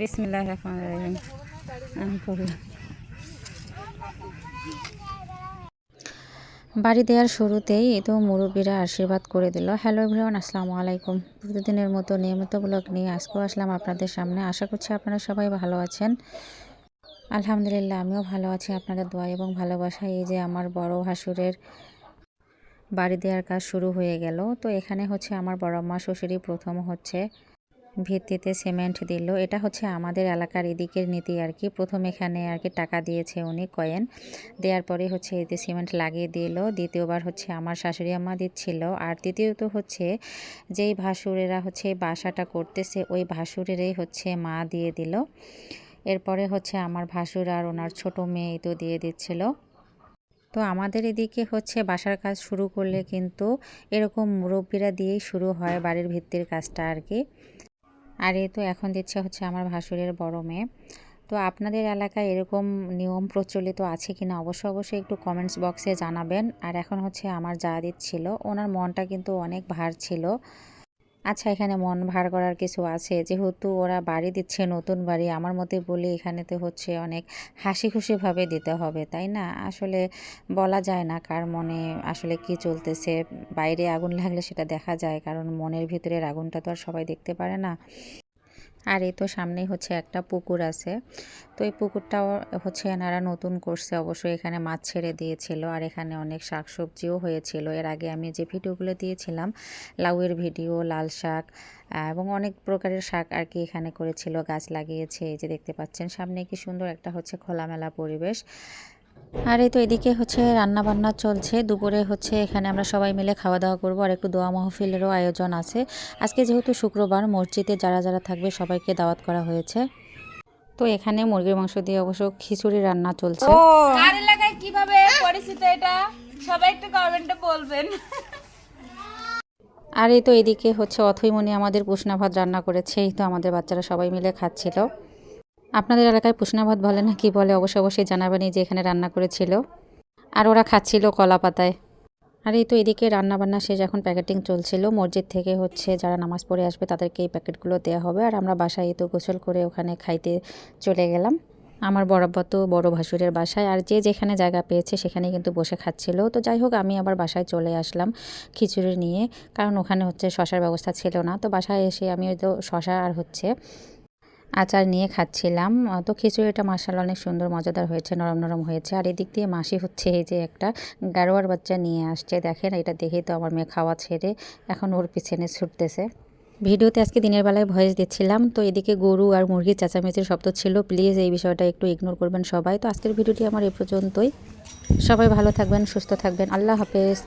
বিসমিল্লাহ রহমান রহিম। আমি বাড়ি দেওয়ার শুরুতেই তো মুরব্বীরা আশীর্বাদ করে দিল। হ্যালো এভরিওয়ান, আসসালামু আলাইকুম। প্রতিদিনের মতো নিয়মিত ব্লগ নিয়ে আজকেও আসলাম আপনাদের সামনে। আশা করছি আপনারা সবাই ভালো আছেন। আলহামদুলিল্লাহ, আমিও ভালো আছি। আপনাদের দোয়া এবং ভালোবাসা এই যে আমার বড় ভাসুরের বাড়ি দেওয়ার কাজ শুরু হয়ে গেল। তো এখানে হচ্ছে আমার বড় মা শ্বশুরই প্রথম হচ্ছে। ভিত্তিতে সিমেন্ট দিল। এটা হচ্ছে আমাদের এলাকার এদিকের নীতি আর কি। প্রথম এখানে আর কি টাকা দিয়েছে উনি, কয়েন। দেওয়ার পরে হচ্ছে এতে সিমেন্ট লাগিয়ে দিল। দ্বিতীয়বার হচ্ছে আমার শাশুড়ি আম্মা দিচ্ছিল। আর তৃতীয়ত হচ্ছে যেই ভাসুরেরা হচ্ছে বাসাটা করতেছে, ওই ভাসুরেরই হচ্ছে মা দিয়ে দিল। এরপরে হচ্ছে আমার ভাসুর আর ওনার ছোট মেয়ে তো দিয়ে দিচ্ছিল। তো আমাদের এদিকে হচ্ছে বাসার কাজ শুরু করলে কিন্তু এরকম মুরব্বীরা দিয়েই শুরু হয় বাড়ির ভিত্তির কাজটা আর কি। আর এ তো এখন দিচ্ছে হচ্ছে আমার ভাসুরের বড় মেয়ে। তো আপনাদের এলাকায় এরকম নিয়ম প্রচলিত আছে কিনা অবশ্যই অবশ্যই একটু কমেন্টস বক্সে জানাবেন। আর এখন হচ্ছে আমার যা দিচ্ছিল, ওনার মনটা কিন্তু অনেক ভার ছিল। আচ্ছা এখানে মন ভার করার কিছু আছে। যেহেতু ওরা বাড়ি দিচ্ছে নতুন বাড়ি, আমার মতে বলি এখানে তো হচ্ছে অনেক হাসি খুশিভাবে দিতে হবে, তাই না? আসলে বলা যায় না কার মনে আসলে কি চলতেছে। বাইরে আগুন লাগলে সেটা দেখা যায়, কারণ মনের ভিতরের আগুনটা তো আর সবাই দেখতে পারে না। আর এই তো সামনেই হচ্ছে একটা পুকুর আছে। তো এই পুকুরটাও হচ্ছে এনারা নতুন করছে, অবশ্যই এখানে মাছ ছেড়ে দিয়েছিল আর এখানে অনেক শাকসবজিও হয়েছিল। এর আগে আমি যে ভিডিওগুলো দিয়েছিলাম, লাউয়ের ভিডিও, লাল শাক এবং অনেক প্রকারের শাক আর কি এখানে করেছিল, গাছ লাগিয়েছে। এই যে দেখতে পাচ্ছেন, সামনে কি সুন্দর একটা হচ্ছে খোলামেলা পরিবেশ। আর এই তো এদিকে হচ্ছে রান্না বান্না চলছে। দুপুরে হচ্ছে এখানে আমরা সবাই মিলে খাওয়া দাওয়া করব। আর একটু দোয়া মাহফিলেরও আয়োজন আছে। আজকে যেহেতু শুক্রবার মসজিদে যারা যারা থাকবে সবাইকে দাওয়াত করা হয়েছে। তো এখানে মুরগির মাংস দিয়ে অবশ্য খিচুড়ি রান্না চলছে। কার এলাকায় কীভাবে পরিচিত এটা? সবাই একটু কমেন্টে বলবেন। আর এই তো এদিকে হচ্ছে অথইমণি আমাদের পুষনা ভাত রান্না করেছে। এই তো আমাদের বাচ্চারা সবাই মিলে খাচ্ছিল। আপনাদের এলাকায় পুষনা ভাত বলে না কি বলে? অবশ্যই অবশ্যই জানাবেন যে এখানে রান্না করেছিল। আর ওরা খাচ্ছিল কলা পাতায়। আর এই তো এদিকে রান্না বান্না শেষ, এখন প্যাকেটিং চলছিল। মসজিদ থেকে হচ্ছে যারা নামাজ পড়ে আসবে তাদেরকে এই প্যাকেটগুলো দেওয়া হবে। আর আমরা বাসায় তো গোসল করে ওখানে খাইতে চলে গেলাম। আমার বরাবর তো বড় ভাসুরের বাসায়। আর যে যেখানে জায়গা পেয়েছে সেখানে কিন্তু বসে খাচ্ছিল। তো যাই হোক, আমি আবার বাসায় চলে আসলাম খিচুড়ি নিয়ে। কারণ ওখানে হচ্ছে শশার ব্যবস্থা ছিল না। তো বাসায় এসে আমি তো শশা আর হচ্ছে আচার নিয়ে খাচ্ছিলাম। তো খিচুড়িটা মাসাল অনেক সুন্দর, মজাদার হয়েছে, নরম নরম হয়েছে। আর এদিক দিয়ে মাসি হচ্ছে এই যে একটা গারোয়ার বাচ্চা নিয়ে আসছে। দেখেন, এটা দেখেই তো আমার মেয়ে খাওয়া ছেড়ে এখন ওর পিছনে ছুটতেছে। ভিডিওতে আজকে দিনের বেলায় ভয়েস দিচ্ছিলাম। তো এদিকে গরু আর মুরগির চেঁচামেচির শব্দ ছিল। প্লিজ এই বিষয়টা একটু ইগনোর করবেন সবাই। তো আজকের ভিডিওটি আমার এ পর্যন্তই। সবাই ভালো থাকবেন, সুস্থ থাকবেন। আল্লাহ হাফেজ।